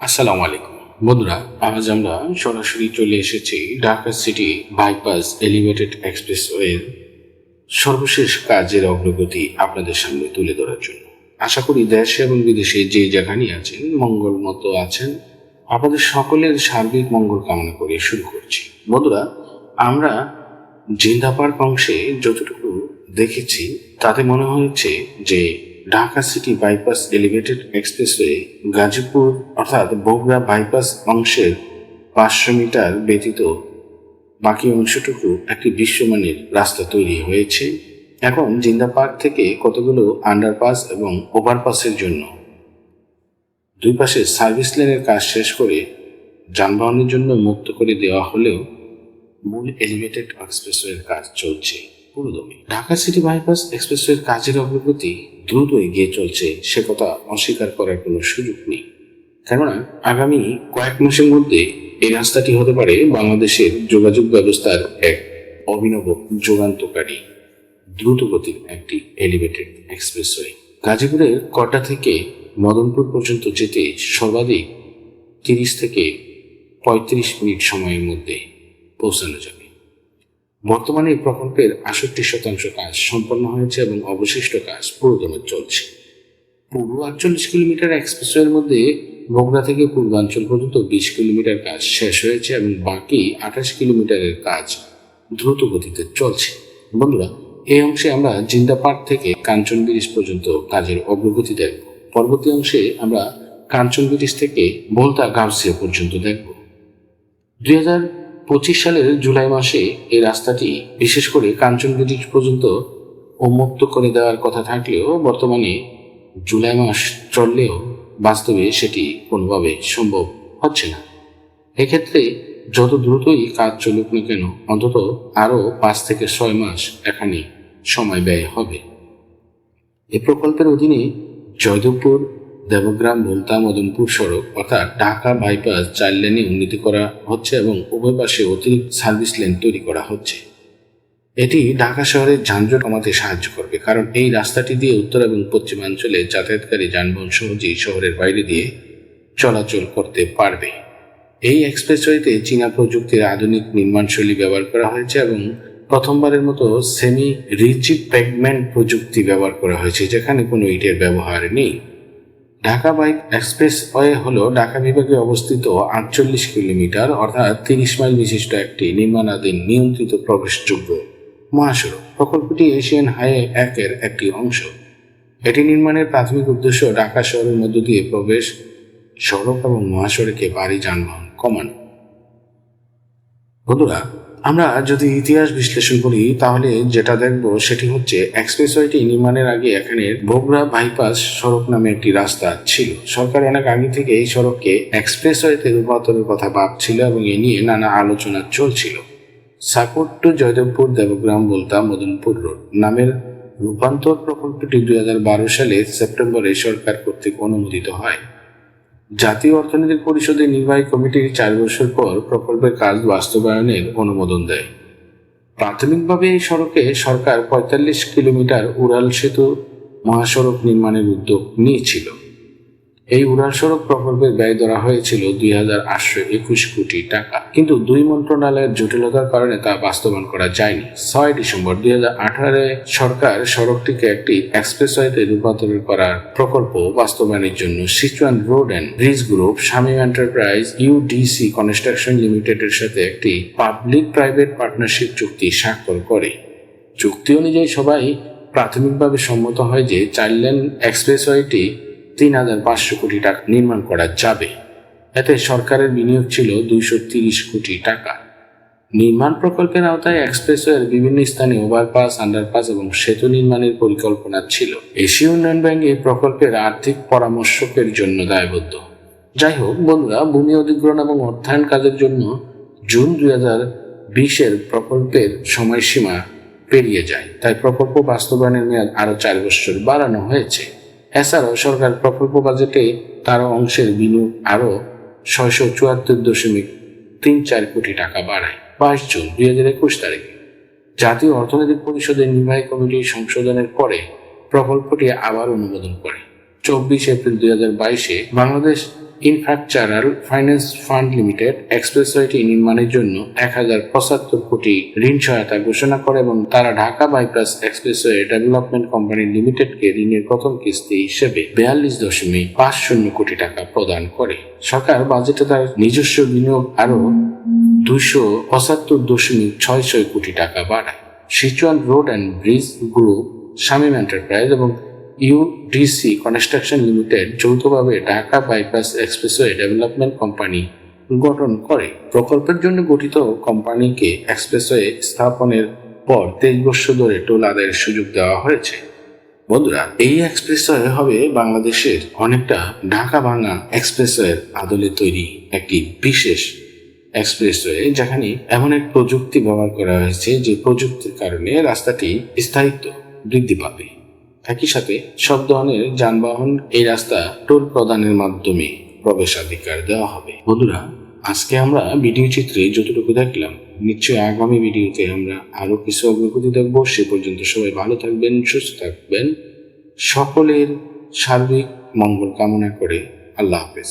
আসসালামু আলাইকুম। বন্ধুরা, আজ আমরা সরাসরি চলে এসেছি ঢাকা সিটি বাইপাস এলিভেটেড এক্সপ্রেসওয়ের সর্বশেষ কাজের অগ্রগতি আপনাদের সামনে তুলে ধরার জন্য। আশা করি দেশে এবং বিদেশে যে যেখানেই আছেন, মঙ্গল মতো আছেন, আপনাদের সকলের সার্বিক মঙ্গল কামনা করে শুরু করছি। বন্ধুরা, আমরা জিন্দা পার্ক অংশে যতটুকু দেখেছি, তাতে মনে হয়েছে যে Dhaka city bypass elevated expressway Gazipur, অর্থাৎ বগুড়া বাইপাস অংশের পাঁচশো মিটার ব্যতীত বাকি অংশটুকু একটি বিশ্বমানের রাস্তা তৈরি হয়েছে। এখন জিন্দা পার্ক থেকে কতগুলো আন্ডারপাস এবং ওভারপাসের জন্য? দুই পাশে সার্ভিস লেনের কাজ শেষ করে যানবাহনের জন্য মুক্ত করে দেওয়া হলেও মূল এলিভেটেড এক্সপ্রেসওয়ের কাজ চলছে। পুরোদমে। ঢাকা সিটি বাইপাস এক্সপ্রেসওয়ের কাজের অগ্রগতি দ্রুত এগিয়ে চলছে, সে কথা অস্বীকার করার কোনো সুযোগ নেই। কেননা, আগামী কয়েক মাসের মধ্যে এই রাস্তাটি হতে পারে বাংলাদেশের যোগাযোগ ব্যবস্থার এক অভিনব যুগান্তকারী, দ্রুতগতির একটি এলিভেটেড এক্সপ্রেসওয়ে গাজীপুরের কটা থেকে মদনপুর পর্যন্ত যেতে সর্বাধিক তিরিশ থেকে পঁয়ত্রিশ মিনিট সময়ের মধ্যে পৌঁছানো যাবে। বর্তমানে এই প্রকল্পের আষট্টি শতাংশ কাজ সম্পন্ন হয়েছে এবং অবশিষ্ট কাজ পুরোদমে চলছে। পূর্ব আটচল্লিশ কিলোমিটার এক্সপ্রেসওয়ের মধ্যে বগুড়া থেকে পূর্বাঞ্চল পর্যন্ত বিশ কিলোমিটার কাজ শেষ হয়েছে এবং বাকি আঠাশ কিলোমিটারের কাজ দ্রুত গতিতে চলছে। বন্ধুরা, এই অংশে আমরা জিন্দাপাড় থেকে কাঞ্চন ব্রিজ পর্যন্ত কাজের অগ্রগতি দেখব। পরবর্তী অংশে আমরা কাঞ্চন ব্রিজ থেকে বোলতা গাউসিয়া পর্যন্ত দেখব। দুই হাজার পঁচিশ সালের জুলাই মাসে এই রাস্তাটি, বিশেষ করে কাঞ্চন ব্রিজ পর্যন্ত উন্মুক্ত করে দেওয়ার কথা থাকলেও বর্তমানে জুলাই মাস চললেও বাস্তবে সেটি কোনোভাবে সম্ভব হচ্ছে না। এক্ষেত্রে যত দ্রুতই কাজ চলুক না কেন, অন্তত আরও পাঁচ থেকে ছয় মাস এখানে সময় ব্যয় হবে। এই প্রকল্পের অধীনে জয়দেবপুর দেবগ্রাম ভুলতা মদনপুর সড়ক, অর্থাৎ ঢাকা বাইপাস চার লেনে উন্নতি করা হচ্ছে এবং উভয় পাশে অতিরিক্ত সার্ভিস লেন তৈরি করা হচ্ছে। এটি ঢাকা শহরের যানজট কমাতে সাহায্য করবে, কারণ এই রাস্তাটি দিয়ে উত্তর এবং পশ্চিমাঞ্চলে যাতায়াতকারী যানবাহন সহজেই শহরের বাইরে দিয়ে চলাচল করতে পারবে। এই এক্সপ্রেসওয়েতে চীনা প্রযুক্তির আধুনিক নির্মাণশৈলী ব্যবহার করা হয়েছে এবং প্রথমবারের মতো সেমি রিচিপ পেগমেন্ট প্রযুক্তি ব্যবহার করা হয়েছে, যেখানে কোনো ইটের ব্যবহার নেই। ঢাকা বাইক এক্সপ্রেস ওয়ে হল ঢাকা বিভাগে অবস্থিত আটচল্লিশ কিলোমিটার, অর্থাৎ তিরিশ মাইল বিশিষ্ট একটি নির্মাণাধীন নিয়ন্ত্রিত প্রবেশযোগ্য মহাসড়ক। প্রকল্পটি এশিয়ান হাইওয়ে একের একটি অংশ। এটি নির্মাণের প্রাথমিক উদ্দেশ্য ঢাকা শহরের মধ্য দিয়ে প্রবেশ সড়ক এবং মহাসড়কে ভারী যানবাহন কমানো। বন্ধুরা আমরা যদি ইতিহাস বিশ্লেষণ করি, তাহলে যেটা দেখব সেটি হচ্ছে এক্সপ্রেসওয়েটি নির্মাণের আগে এখানে বগুড়া বাইপাস সড়ক নামে একটি রাস্তা ছিল। সরকার অনেক আগে থেকে এই সড়ককে এক্সপ্রেসওয়েতে রূপান্তরের কথা ভাবছিল এবং এ নিয়ে নানা আলোচনা চলছিল। সাপোর্ট টু জয়দেবপুর, দেবগ্রাম, বলতা, মদনপুর রোড নামের রূপান্তর প্রকল্পটি দু হাজার বারো সালে সেপ্টেম্বরে সরকার কর্তৃক অনুমোদিত হয়। জাতীয় অর্থনৈতিক পরিষদের নির্বাহী কমিটির চার বছর পর প্রকল্পের কাজ বাস্তবায়নের অনুমোদন দেয়। প্রাথমিকভাবে এই সড়কে সরকার পঁয়তাল্লিশ কিলোমিটার উড়াল সেতু, মহাসড়ক নির্মাণের উদ্যোগ নিয়েছিল। এই উড়াল সড়ক প্রকল্পের ব্যয় ধরা হয়েছিল দুই হাজার আটশো একুশ কোটি টাকা। কিন্তু দুই মন্ত্রণালয়ের জটিলতার কারণে তা বাস্তবায়ন করা যায়নি। ছয় ডিসেম্বর দুই হাজার আঠারো সরকার সড়কটিকে একটি এক্সপ্রেসওয়েতে রূপান্তর করার প্রকল্প বাস্তবায়নের জন্য Sichuan road and bridge group, Shamim enterprise UDC construction লিমিটেডের সাথে একটি পাবলিক প্রাইভেট পার্টনারশিপ চুক্তি স্বাক্ষর করে। চুক্তি অনুযায়ী সবাই প্রাথমিকভাবে সম্মত হয় যে চার লেন এক্সপ্রেসওয়েটি তিন হাজার পাঁচশো কোটি টাকা নির্মাণ করা যাবে। এতে সরকারের বিনিয়োগ ছিল দুইশো তিরিশ কোটি টাকা। নির্মাণ প্রকল্পের আওতায় এক্সপ্রেসওয়ের বিভিন্ন স্থানে ওভারপাস, আন্ডারপাস এবং সেতু নির্মাণের পরিকল্পনা ছিল। এশীয় উন্নয়ন ব্যাংক এই প্রকল্পের আর্থিক পরামর্শকের জন্য দায়বদ্ধ। যাই হোক, বন্ধুরা, ভূমি অধিগ্রহণ এবং অর্থায়ন কাজের জন্য জুন দুই হাজার বিশের প্রকল্পের সময়সীমা পেরিয়ে যায়। তাই প্রকল্প বাস্তবায়নের মেয়াদ আরও চার বছর বাড়ানো হয়েছে। এছাড়াও সরকার প্রকল্প বাজেটে তার অংশের বিনিয়োগ আরও ছয়শো চুয়াত্তর দশমিক তিন চার কোটি টাকা বাড়ায় বাইশ জুন দুই হাজার একুশ তারিখে। জাতীয় অর্থনৈতিক পরিষদের নির্বাহী কমিটি সংশোধনের পরে প্রকল্পটি আবার অনুমোদন করে। চব্বিশ এপ্রিল দুই হাজার বাইশে Bangladesh infrastructural finance fund limited এক্সপ্রেসওয়েটি নির্মাণের জন্য এক হাজার পঁচাত্তর কোটি ঋণ সহায়তা ঘোষণা করে এবং তারা Dhaka bypass expressway development company লিমিটেডকে ঋণের প্রথম কিস্তি হিসেবে বিয়াল্লিশ দশমিক পাঁচ শূন্য কোটি টাকা প্রদান করে। সরকার বাজেটে তার নিজস্ব বিনিয়োগ আরও দুশো পঁচাত্তর দশমিক ছয় ছয় কোটি টাকা বাড়ায়। Sichuan road and bridge group Shamim enterprise এবং ইউডিসি কনস্ট্রাকশন লিমিটেড যৌথভাবে Dhaka bypass expressway development company গঠন করে। প্রকল্পের জন্য গঠিত কোম্পানিকে এক্সপ্রেসওয়ে স্থাপনের পর তেইশ বছর ধরে টোল আদায়ের সুযোগ দেওয়া হয়েছে। বন্ধুরা, এই এক্সপ্রেসওয়ে হবে বাংলাদেশের অনেকটা ঢাকা ভাঙা এক্সপ্রেসওয়ের আদলে তৈরি একটি বিশেষ এক্সপ্রেসওয়ে যেখানে এমন এক প্রযুক্তি ব্যবহার করা হয়েছে যে প্রযুক্তির কারণে রাস্তাটি স্থায়িত্ব বৃদ্ধি পাবে। একই সাথে সব ধরনের যানবাহন এই রাস্তা টোল প্রদানের মাধ্যমে প্রবেশাধিকার দেওয়া হবে। বন্ধুরা, আজকে আমরা ভিডিও চিত্রে যতটুকু দেখলাম, নিশ্চয়ই আগামী ভিডিওতে আমরা আরও কিছু অগ্রগতি দেখব। সে পর্যন্ত সবাই ভালো থাকবেন, সুস্থ থাকবেন। সকলের সার্বিক মঙ্গল কামনা করে আল্লাহ হাফেজ।